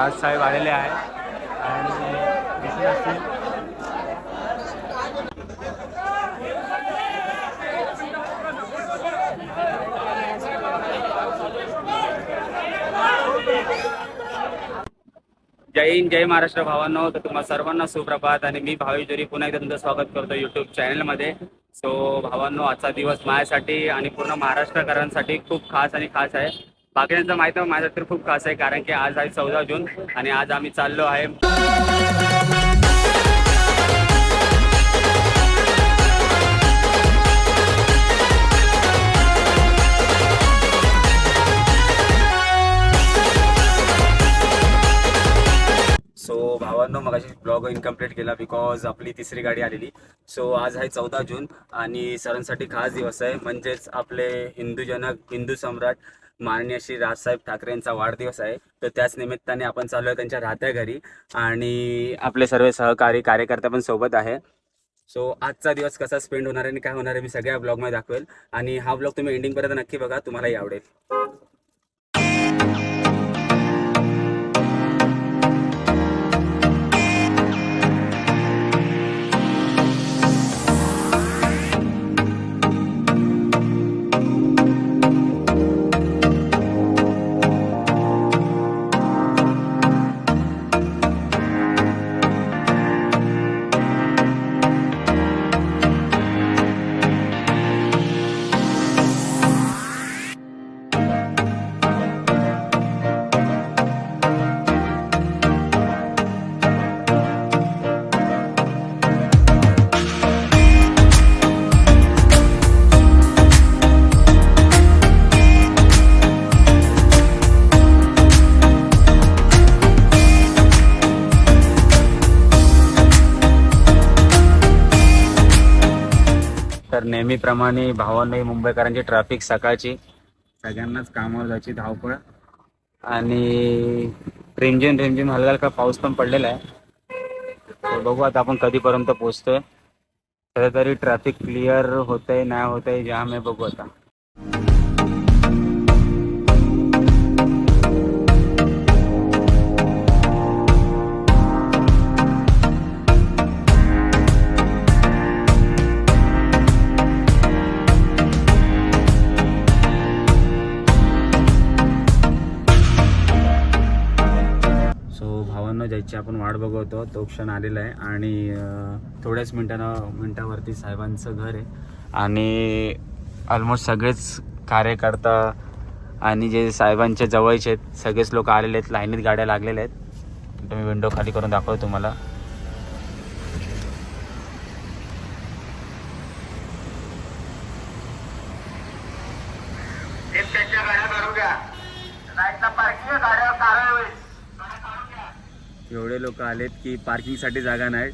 राजसाहेब आलेले आहे आणि दिसत असतील. जय हिंद जय महाराष्ट्र भावांनो. तर तुम्हाला सर्वांना सुप्रभात आणि मी भावी जरी पुन्हा एकदा तुमचं स्वागत करतो युट्यूब चॅनलमध्ये सो भावांनो आजचा दिवस माझ्यासाठी आणि पूर्ण महाराष्ट्रकरांसाठी खूप खास आणि खास आहे. बाकीच्यांचं माहीत आहे तर खूप खास आहे कारण की आज आहे चौदा जून आणि आज आम्ही चाललो आहे. सो भावांनो मग ब्लॉग इनकम्प्लीट केला बिकॉज आपली तिसरी गाडी आलेली. सो आज आहे चौदा जून आणि सरांसाठी खास दिवस आहे. म्हणजेच आपले हिंदूजनक हिंदू सम्राट माननीय श्री राजसाहेब ठाकरे यांचा वाढदिवस आहे. तर त्याच निमित्ताने आपण चालू आहे त्यांच्या राहत्या घरी. आणि आपले सर्व सहकारी कार्यकर्ते पण सोबत आहे. सो आजचा दिवस कसा स्पेंड होणार आहे आणि काय होणार आहे मी सगळ्या ब्लॉगमध्ये दाखवेल. आणि हा ब्लॉग तुम्ही एंडिंगपर्यंत नक्की बघा. तुम्हालाही आवडेल. तर नेहमीप्रमाणे भावांनी मुंबईकरांची ट्रॅफिक सकाळची. सगळ्यांनाच कामावर जायची धावपळ. आणि रिमझिम रिमझिम हलका हलका पाऊस पण पडलेला आहे. बघू आता आपण कधीपर्यंत पोहोचतोय. सध्या तरी ट्रॅफिक क्लिअर होतंय नाही होतंय जाम आहे बघू आता. भावांना ज्याची आपण वाट बघवतो तो क्षण आलेला आहे. आणि थोड्याच मिनिटानं मिनिटावरती साहेबांचं घर आहे. आणि ऑलमोस्ट सगळेच कार्यकर्ता आणि जे साहेबांच्या जवळचे आहेत सगळेच लोक आलेले आहेत लाईनीत गाड्या लागलेल्या आहेत. तुम्ही विंडो खाली करून दाखवतो तुम्हाला. त्यांच्या गाड्या काढून घ्या नाही तर पार्किंग गाड्या काढावे एवढे लोक आलेत की पार्किंगसाठी जागा नाही.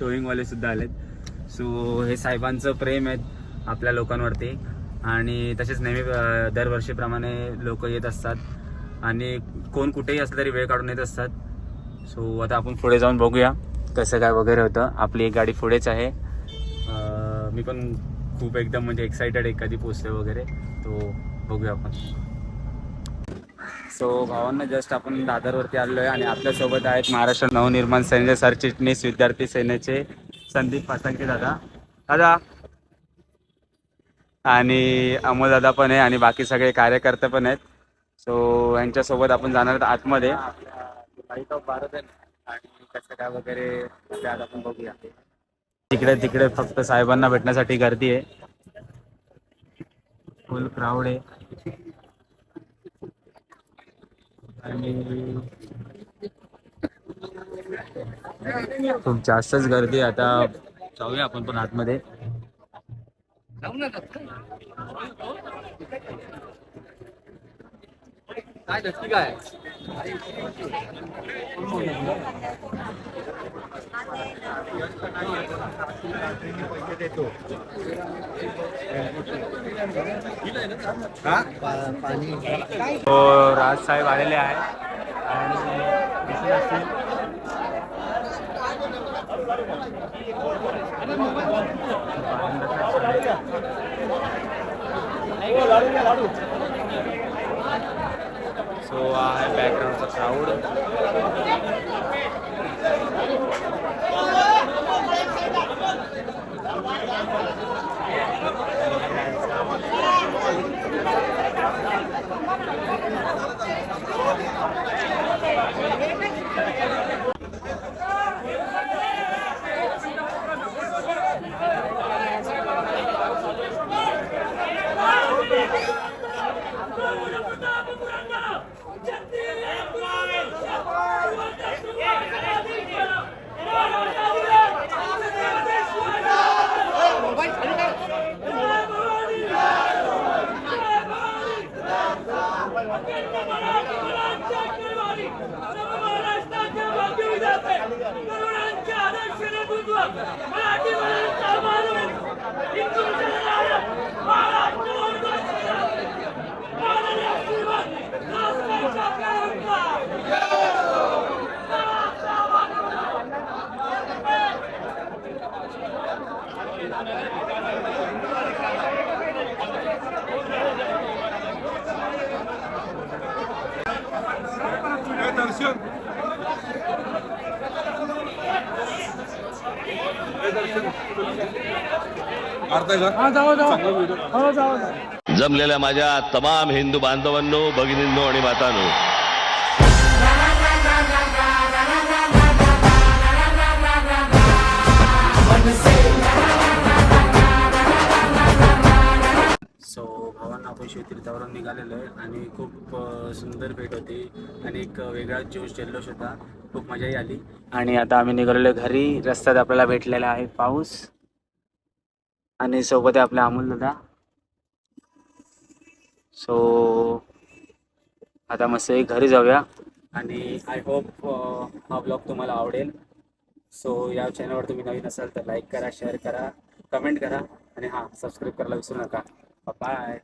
टोईंगवाले सुद्धा आलेत. सो हे साहेबांचं प्रेम आहे आपल्या लोकांवरती. आणि तसेच नेहमी दरवर्षीप्रमाणे लोक येत असतात. आणि कोण कुठेही असलं तरी वेळ काढून येत असतात. सो आता आपण पुढे जाऊन बघूया कसं काय वगैरे होतं. आपली एक गाडी पुढेच आहे. मी पण खूप एकदम म्हणजे एक्सायटेड आहे कधी पोचते वगैरे. तो बघूया आपण. सो भावांना जस्ट आपण दादरवरती आलेलो आहे आणि आपल्यासोबत आहेत महाराष्ट्र नवनिर्माण सेनेचे सरचिटणीस विद्यार्थी सेनेचे संदीप पासंके दादा. दादा. आणि अमोल दादा पण आहे आणि बाकी सगळे कार्यकर्ते पण आहेत. सो यांच्यासोबत आपण जाणार आहोत आतमध्ये. लाइट ऑफ भारत आहे आणि कसं काय वगैरे आपण बघूया तिकडे तिकडे फक्त साहेबांना भेटण्यासाठी गर्दी आहे. फुल क्राऊड आहे. खूप जास्तच गर्दी आता जाऊया आपण पण आतमध्ये. काय नक्की काय? तो राज साहेब आलेले आहे आणि. सो हा आहे बॅकग्राऊंडचा क्राऊड Atención. जमलेल्या माझ्या तमाम हिंदू बांधवांनो भगिनींनो आणि मातांनो. सो भावांना आपण शिवतीर्थावरून निघालेलो आहे आणि खूप सुंदर भेट होती आणि एक वेगळा जोश जल्लोष होता. खूप मजाही आली. आणि आता आम्ही निघालेलो घरी. रस्त्यात आपल्याला भेटलेला आहे पाऊस. आणि सोबत आहे आपला अमोल दादा. सो आता मस्त घरी जाऊया. आणि आय होप uh, हा ब्लॉग तुम्हाला आवडेल. सो या चॅनलवर तुम्ही नवीन असाल तर लाईक करा शेअर करा कमेंट करा. आणि हां सबस्क्राईब करायला विसरू नका. बाय